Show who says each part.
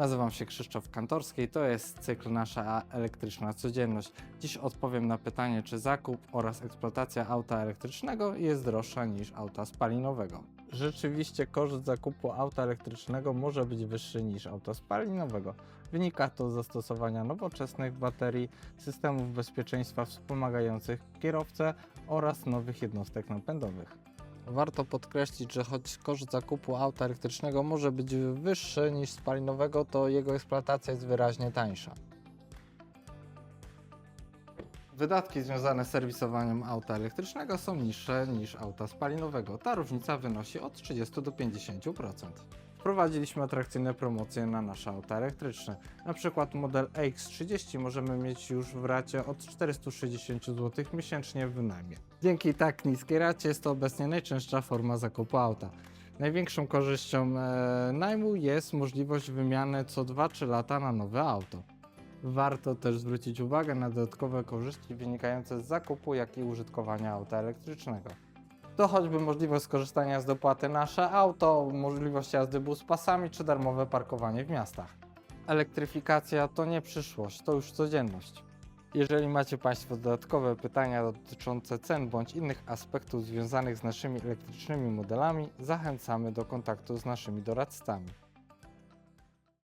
Speaker 1: Nazywam się Krzysztof Kantorski, to jest cykl Nasza Elektryczna Codzienność. Dziś odpowiem na pytanie, czy zakup oraz eksploatacja auta elektrycznego jest droższa niż auta spalinowego. Rzeczywiście koszt zakupu auta elektrycznego może być wyższy niż auta spalinowego. Wynika to z zastosowania nowoczesnych baterii, systemów bezpieczeństwa wspomagających kierowcę oraz nowych jednostek napędowych. Warto podkreślić, że choć koszt zakupu auta elektrycznego może być wyższy niż spalinowego, to jego eksploatacja jest wyraźnie tańsza. Wydatki związane z serwisowaniem auta elektrycznego są niższe niż auta spalinowego. Ta różnica wynosi od 30 do 50%. Wprowadziliśmy atrakcyjne promocje na nasze auta elektryczne. Na przykład model X30 możemy mieć już w racie od 460 zł miesięcznie w najmie. Dzięki tak niskiej racie jest to obecnie najczęstsza forma zakupu auta. Największą korzyścią e, najmu jest możliwość wymiany co 2-3 lata na nowe auto. Warto też zwrócić uwagę na dodatkowe korzyści wynikające z zakupu, jak i użytkowania auta elektrycznego. To choćby możliwość skorzystania z dopłaty nasze auto, możliwość jazdy buspasami czy darmowe parkowanie w miastach. Elektryfikacja to nie przyszłość, to już codzienność. Jeżeli macie Państwo dodatkowe pytania dotyczące cen bądź innych aspektów związanych z naszymi elektrycznymi modelami, zachęcamy do kontaktu z naszymi doradcami.